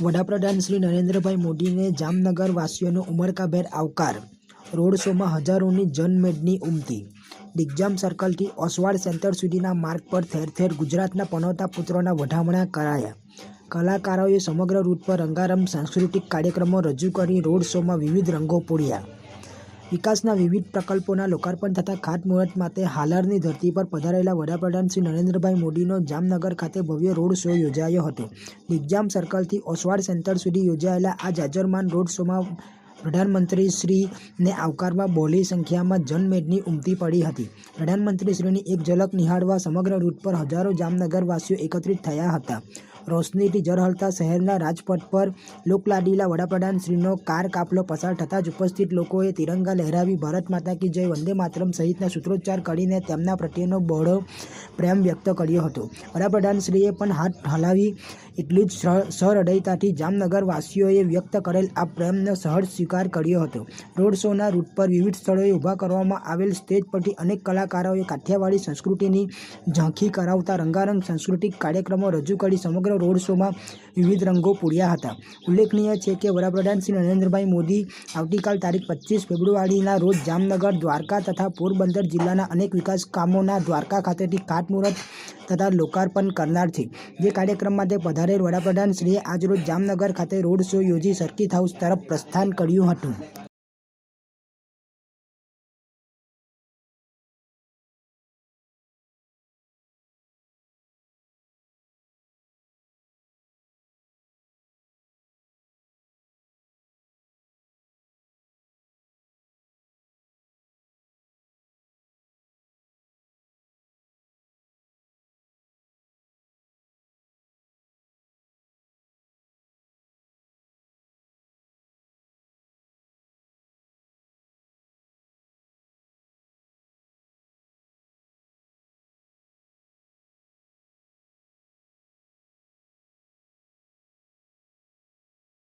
વડાપ્રધાન શ્રી નરેન્દ્રભાઈ મોદીને જામનગર વાસીઓનો ઉમળકાભેર આવકાર. રોડ શોમાં હજારોની જનમેદની ઉમટી. દિગ્જામ સર્કલથી ઓસવાડ સેન્ટર સુધીના માર્ગ પર ઠેર ઠેર ગુજરાતના પનોતા પુત્રોના વઢામણા કરાયા. કલાકારોએ સમગ્ર રૂટ પર રંગારંગ સાંસ્કૃતિક કાર્યક્રમો રજૂ કરી રોડ શોમાં વિવિધ રંગો પૂર્યા. વિકાસના વિવિધ પ્રકલ્પોના લોકાર્પણ તથા ખાતમુહૂર્ત માટે હાલારની ધરતી પર પધારેલા વડાપ્રધાન શ્રી નરેન્દ્રભાઈ મોદીનો જામનગર ખાતે ભવ્ય રોડ શો યોજાયો હતો. દિગ્જામ સર્કલથી ઓસવાડ સેન્ટર સુધી યોજાયેલા આ જાજરમાન રોડ શોમાં પ્રધાનમંત્રી શ્રીને આવકારવા બહોળી સંખ્યામાં જનમેદની ઉમટી પડી હતી. પ્રધાનમંત્રીશ્રીની એક ઝલક નિહાળવા સમગ્ર રૂટ પર હજારો જામનગરવાસીઓ એકત્રિત થયા હતા. રોશનીથી ઝળહળતા શહેરના રાજપથ પર લોકલાડીલા વડાપ્રધાનશ્રીનો કાર કાફલો પસાર થતાં જ ઉપસ્થિત લોકોએ તિરંગા લહેરાવી ભારત માતા કી જય, વંદે માતરમ સહિતના સૂત્રોચ્ચાર કરીને તેમના પ્રત્યેનો બહોળો પ્રેમ વ્યક્ત કર્યો હતો. વડાપ્રધાનશ્રીએ પણ હાથ હલાવી એટલી જ સહ- સહૃદયતાથી જામનગરવાસીઓએ વ્યક્ત કરેલ આ પ્રેમનો સહજ સ્વીકાર કર્યો હતો. રોડ શોના રૂટ પર વિવિધ સ્થળોએ ઊભા કરવામાં આવેલ સ્ટેજ પરથી અનેક કલાકારોએ કાઠિયાવાડી સંસ્કૃતિની ઝાંખી કરાવતા રંગારંગ સાંસ્કૃતિક કાર્યક્રમો રજૂ કરી સમગ્ર રોડ શોમાં વિવિધ રંગો પૂર્યા હતા. ઉલ્લેખનીય છે કે વડાપ્રધાન શ્રી નરેન્દ્રભાઈ મોદી આવતીકાલ તારીખ પચીસ ફેબ્રુઆરીના રોજ જામનગર દ્વારકા તથા પોરબંદર જિલ્લાના અનેક વિકાસ કામોના દ્વારકા ખાતેથી ખાતમુહૂર્ત તથા લોકાર્પણ કરનાર છે જે કાર્યક્રમ માટે પધારેલ વડાપ્રધાન શ્રીએ આજરોજ જામનગર ખાતે રોડ શો યોજી સર્કિટ હાઉસ તરફ પ્રસ્થાન કર્યું હતું.